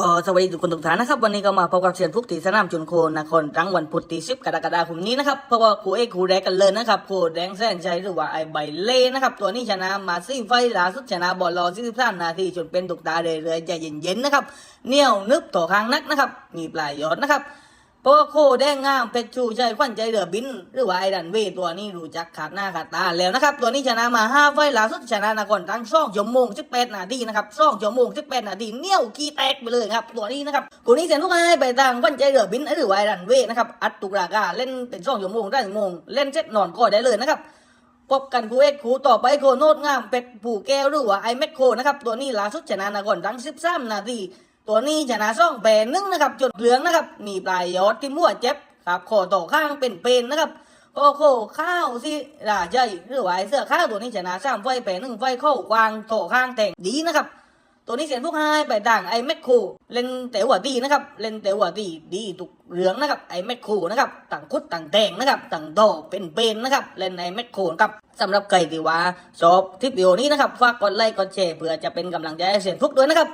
ก็สวัสดีทุกคนทุกท่านนะครับ วันนี้ก็มาพบกับเชียนฟุกตีสนามจุนโคนครตั้งวันพุธที่สิบกรกฎาคมนี้นะครับเพราะว่าคู่เอกคู่แรกกันเลยนะครับคู่แดงแสนใจหรือว่าไอใบเล่นะครับตัวนี้ชนะมาซี่ไฟล่าสุดชนะบอลลอซิ่งสามนาทีจนเป็นตุกตาเรื่อยๆใจเย็นๆนะครับเหนี่ยวนึบต่อข้างนักนะครับมีปลายยอดนะครับ เพราะว่าโคแดงงามเพชรชูชัยขวัญใจเรือบิน หรือว่าไอรันเวตัวนี้รู้จักขาดหน้าขาดตาแล้วนะครับ ตัวนี้ชนะมาห้าไฟล่าสุดชนะนครตั้งช่องชั่วโมงสิบแปดนาทีนะครับช่องชั่วโมงสิบแปดนาทีเนี่ยวขี้แตกไปเลยครับตัวนี้นะครับคู่นี้เสียนทุกให้ไปทางขวัญใจเรือบินหรือว่าไอรันเวนะครับอัดตุกราคาเล่นเป็นช่องชั่วโมงได้ชั่วโมงเล่นเซ็ตนอนก็ได้เลยนะครับพบกันคูเอ็กคูต่อไปโคโนดงามเป็ดผูแก้วหรือว่าไอแมคโคนะครับตัวนี้ล่าสุดชนะนครตั้ง13นาที ตัวนี้ชนะซ่องแปรหนึ่งนะครับจุดเหลืองนะครับมีปลายยอดที่มั่วเจ็บครับคอต่อข้างเป็นเป็นนะครับก็โคข้าวสิราใจหรือว่าเสื้อข้าวตัวนี้ชนะสามไฟแปรหนึ่งไฟเข้าวางต่อข้างแต่งดีนะครับ ตัวนี้เสียนพวกให้ไปต่างไอแมคโคเล่นแต่หัวตีนะครับเล่นแต่หัวตีดีทุกเหลืองนะครับไอแมคโคนะครับต่างคุดต่างแต่งนะครับต่างโตเป็นเป็นนะครับเล่นไอแมคโคนะครับสำหรับใครที่ว่าชอบคลิปวิดีโอนี้นะครับฝากกดไลค์กดแชร์เพื่อจะเป็นกำลังใจให้เสียนพวกด้วยนะครับ